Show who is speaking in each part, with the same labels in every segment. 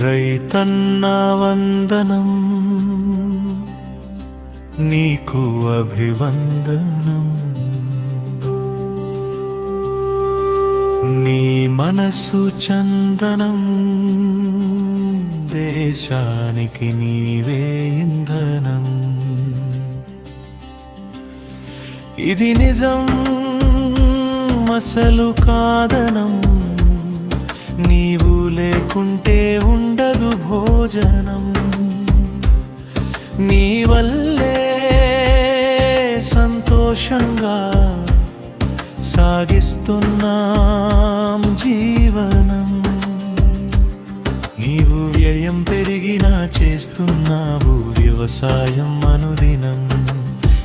Speaker 1: రైతన్నా వందనం నీకు అభివందనం. నీ మనసు చందనం దేశానికి నీవే ఇంధనం. ఇది నిజం అసలు కాదనం. నీవు లేకుంటే ఉండదు భోజనం. నీ వల్లే సంతోషంగా సాగిస్తున్నాం జీవనం. నీవు వ్యయం పెరిగినా చేస్తున్నావు వ్యవసాయం అనుదినం.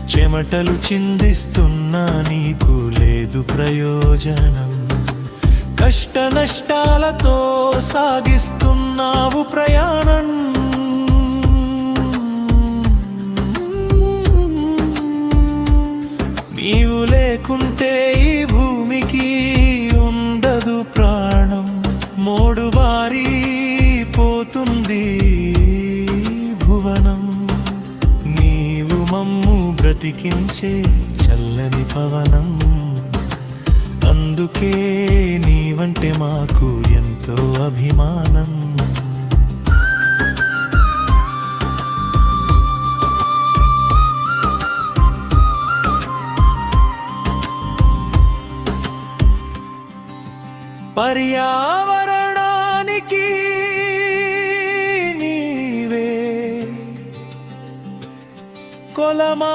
Speaker 1: చెమటలు చిందిస్తున్నా నీకు లేదు ప్రయోజనం. కష్ట నష్టాలతో సాగిస్తున్నావు ప్రయాణం. నీవు లేకుంటే ఈ భూమికి ఉండదు ప్రాణం. మోడు వారి పోతుంది భువనం. నీవు మమ్ము బ్రతికించే చల్లని పవనం. అందుకే నీవంటే మాకు ఎంతో అభిమానం. పర్యావరణానికి నీవే కొలమా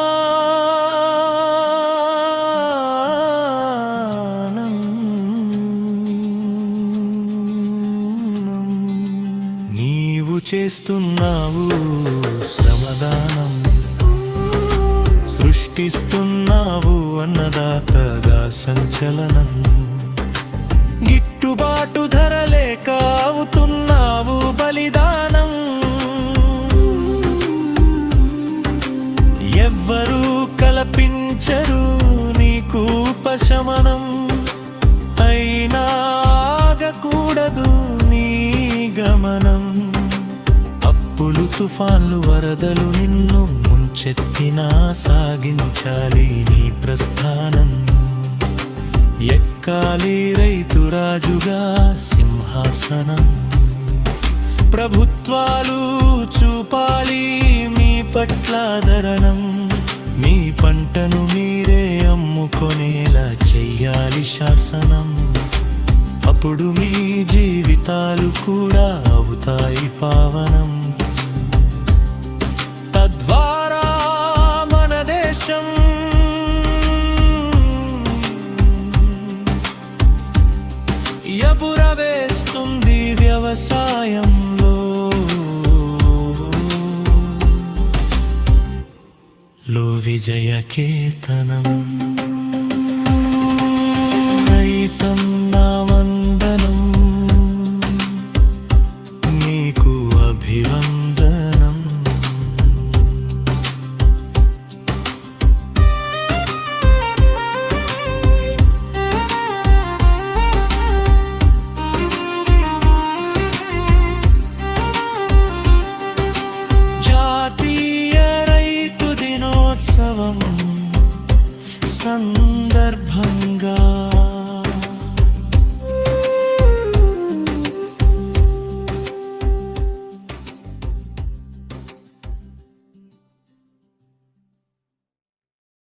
Speaker 1: చేస్తున్నావు శ్రమదానం. సృష్టిస్తున్నావు అన్నదాతగా సంచలనం. గిట్టుబాటు ధర లేక అవుతున్నావు బలిదానం. ఎవ్వరూ కల్పించరు నీకు ఉపశమనం. అయినా ఆగకూడదు తుఫాన్లు వరదలు నిన్ను ముంచెత్తినా సాగించాలి నీ ప్రస్థానం. ఎక్కాలి రైతురాజుగా సింహాసనం. ప్రభుత్వాలు చూపాలి మీ పట్ల ధరణం. మీ పంటను మీరే అమ్ముకొనేలా చెయ్యాలి శాసనం. అప్పుడు మీ జీవితాలు కూడా అవుతాయి పావనం. చేస్తుంది వ్యవసాయంలో? లో విజయ కేతనం. సందర్భంగా